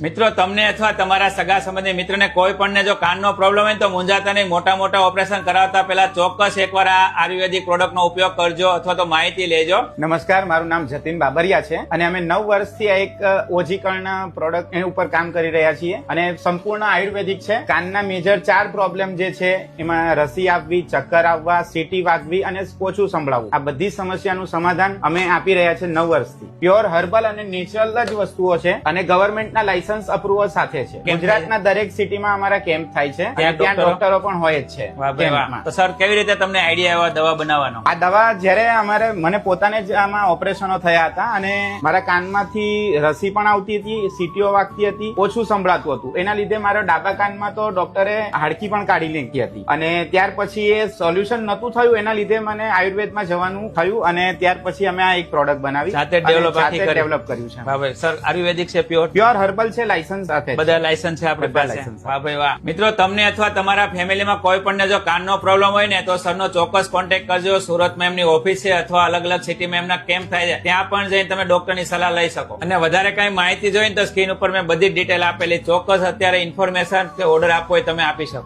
મિત્રો, તમને અથવા તમારા સગા સંબંધી મિત્રને કોઈ પણને જો કાનનો પ્રોબ્લેમ હોય તો મુંજાતા નહીં. મોટા મોટા ઓપરેશન કરાવતા પહેલા ચોક્કસ એકવાર આ આયુર્વેદિક પ્રોડક્ટનો ઉપયોગ કરજો અથવા તો માહિતી લેજો. નમસ્કાર, મારું નામ જતીન બાબરિયા છે અને અમે નવ વર્ષથી આ એક ઓજીકર્ણ પ્રોડક્ટ ઉપર કામ કરી રહ્યા છીએ અને સંપૂર્ણ આયુર્વેદિક છે. કાનના મેજર ચાર પ્રોબ્લેમ જે છે, એમાં રસી આપવી, ચક્કર આવવા, સીટી વાગવી અને ઓછું સંભળાવવું. આ બધી સમસ્યાનું સમાધાન અમે આપી રહ્યા છે નવ વર્ષથી. પ્યોર હર્બલ અને નેચરલ જ વસ્તુઓ છે અને ગવર્મેન્ટના લાયસન્સ અપ્રુવલ સાથે છે. ગુજરાતના દરેક સિટીમાં અમારા કેમ્પ થાય છે. ત્યાં ડોક્ટરો? પણ હોય જ છે. તો સર કેવી રીતે તમને આઈડિયા આવ્યો દવા બનાવવાનો? આ દવા જ્યારે અમારે મને પોતાને જ આમાં ઓપરેશનો થયા હતા અને મારા કાનમાંથી રસી પણ આવતી હતી સીટીઓ વાગતી હતી ઓછું સંભળાતું હતું. એના લીધે મારા ડાબા કાનમાં તો ડોક્ટરે હાડકી પણ કાઢી લીધી હતી. અને ત્યાર પછી એ સોલ્યુશન નતું થયું એના લીધે મને આયુર્વેદમાં જવાનું થયું અને ત્યાર પછી અમે આ એક પ્રોડક્ટ બનાવી સાથે develop કર્યું છે. સર આયુર્વેદિક છે પ્યોર પ્યોર હર્બલ છે લાયસન્સ સાથે બધા લાયસન્સ છે આપણી પાસે. વાહ ભાઈ વાહ. મિત્રો તમને અથવા તમારા ફેમિલીમાં કોઈ પણ જો કાનનો પ્રોબ્લેમ હોય ને તો સરનો ચોક્કસ કોન્ટેક્ટ કરજો. સુરતમાં એમની ઓફિસ છે અથવા અલગ અલગ સિટીમાં એમના કેમ્પ થાય છે ત્યાં પણ જઈને તમે ડોક્ટરની સલાહ લઈ શકો. અને વધારે કઈ માહિતી જોઈને તો સ્ક્રીન ઉપર મેં બધી ડિટેલ આપેલી. ચોક્કસ અત્યારે ઇન્ફોર્મેશન કે ઓર્ડર આપવો હોય તમે આપી શકો.